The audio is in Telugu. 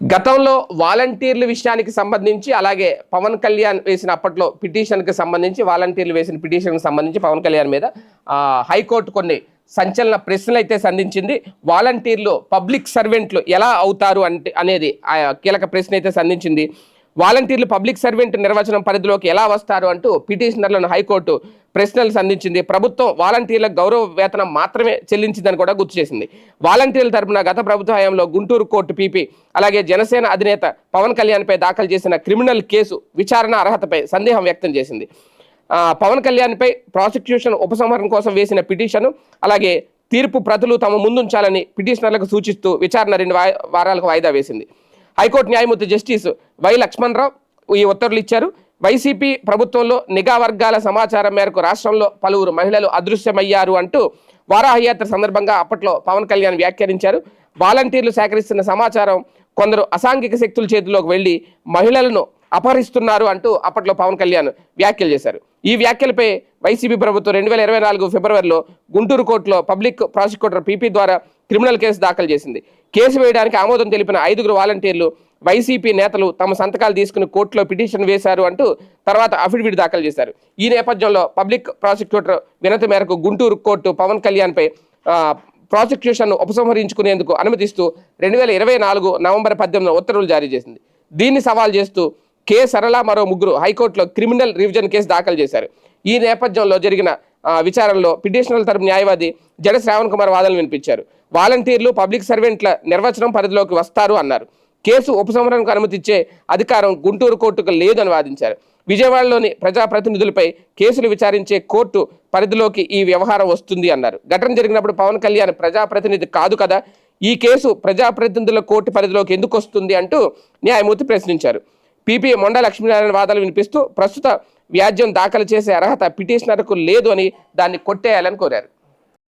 గతంలో వాలంటీర్ల విషయానికి సంబంధించి అలాగే పవన్ కళ్యాణ్ వేసిన అప్పట్లో పిటిషన్కి సంబంధించి వాలంటీర్లు వేసిన పిటిషన్కి సంబంధించి పవన్ కళ్యాణ్ మీద హైకోర్టు కొన్ని సంచలన ప్రశ్నలు అయితే సంధించింది. వాలంటీర్లు పబ్లిక్ సర్వెంట్లు ఎలా అవుతారు అంటే అనేది కీలక ప్రశ్న అయితే సంధించింది. వాలంటీర్లు పబ్లిక్ సర్వెంట్ నిర్వచనం పరిధిలోకి ఎలా వస్తారు అంటూ పిటిషనర్లను హైకోర్టు ప్రశ్నలు సంధించింది. ప్రభుత్వం వాలంటీర్లకు గౌరవ వేతనం మాత్రమే చెల్లించిందని కూడా గుర్తు చేసింది. వాలంటీర్ల తరపున గత ప్రభుత్వ హయాంలో గుంటూరు కోర్టు పీపీ అలాగే జనసేన అధినేత పవన్ కళ్యాణ్పై దాఖలు చేసిన క్రిమినల్ కేసు విచారణ అర్హతపై సందేహం వ్యక్తం చేసింది. పవన్ కళ్యాణ్పై ప్రాసిక్యూషన్ ఉపసంహరణ కోసం వేసిన పిటిషన్ అలాగే తీర్పు ప్రతులు తమ ముందుంచాలని పిటిషనర్లకు సూచిస్తూ విచారణ రెండు వాయి- వారాలకు వాయిదా వేసింది. హైకోర్టు న్యాయమూర్తి జస్టిస్ వై లక్ష్మణరావు ఈ ఉత్తర్వులు ఇచ్చారు. వైసీపీ ప్రభుత్వంలో నిఘా వర్గాల సమాచారం మేరకు రాష్ట్రంలో పలువురు మహిళలు అదృశ్యమయ్యారు అంటూ వారాహయాత్ర సందర్భంగా అప్పట్లో పవన్ కళ్యాణ్ వ్యాఖ్యానించారు. వాలంటీర్లు సేకరిస్తున్న సమాచారం కొందరు అసాంఘిక శక్తుల చేతిలోకి వెళ్ళి మహిళలను అపహరిస్తున్నారు అంటూ అప్పట్లో పవన్ కళ్యాణ్ వ్యాఖ్యలు చేశారు. ఈ వ్యాఖ్యలపై వైసీపీ ప్రభుత్వం రెండు వేల ఇరవై నాలుగు ఫిబ్రవరిలో గుంటూరు కోర్టులో పబ్లిక్ ప్రాసిక్యూటర్ పీపీ ద్వారా క్రిమినల్ కేసు దాఖలు చేసింది. కేసు వేయడానికి ఆమోదం తెలిపిన ఐదుగురు వాలంటీర్లు వైసీపీ నేతలు తమ సంతకాలు తీసుకుని కోర్టులో పిటిషన్ వేశారు అంటూ తర్వాత అఫిడవిట్ దాఖలు చేశారు. ఈ నేపథ్యంలో పబ్లిక్ ప్రాసిక్యూటర్ వినతి మేరకు గుంటూరు కోర్టు పవన్ కళ్యాణ్పై ఆ, ప్రాసిక్యూషన్ ఉపసంహరించుకునేందుకు అనుమతిస్తూ రెండు వేల ఇరవై నాలుగు నవంబర్ పద్దెనిమిది ఉత్తర్వులు జారీ చేసింది. దీన్ని సవాల్ చేస్తూ కె. సరళ మరో ముగ్గురు హైకోర్టులో క్రిమినల్ రివిజన్ కేసు దాఖలు చేశారు. ఈ నేపథ్యంలో జరిగిన విచారణలో పిటిషనర్ తరపు న్యాయవాది జడ శ్రావణ్ కుమార్ వాదనలు వినిపించారు. వాలంటీర్లు పబ్లిక్ సర్వెంట్ల నిర్వచనం పరిధిలోకి వస్తారు అన్నారు. కేసు ఉపసంహరణకు అనుమతిచ్చే అధికారం గుంటూరు కోర్టుకు లేదని వాదించారు. విజయవాడలోని ప్రజాప్రతినిధులపై కేసులు విచారించే కోర్టు పరిధిలోకి ఈ వ్యవహారం వస్తుంది అన్నారు. ఘటన జరిగినప్పుడు పవన్ కళ్యాణ్ ప్రజాప్రతినిధి కాదు కదా ఈ కేసు ప్రజాప్రతినిధుల కోర్టు పరిధిలోకి ఎందుకు వస్తుంది అంటూ న్యాయమూర్తి ప్రశ్నించారు. పీపీ మొండ లక్ష్మీనారాయణ వాదనలు వినిపిస్తూ ప్రస్తుత వ్యాజ్యం దాఖలు చేసే అర్హత పిటిషనర్కు లేదు అని దాన్ని కొట్టేయాలని కోరారు.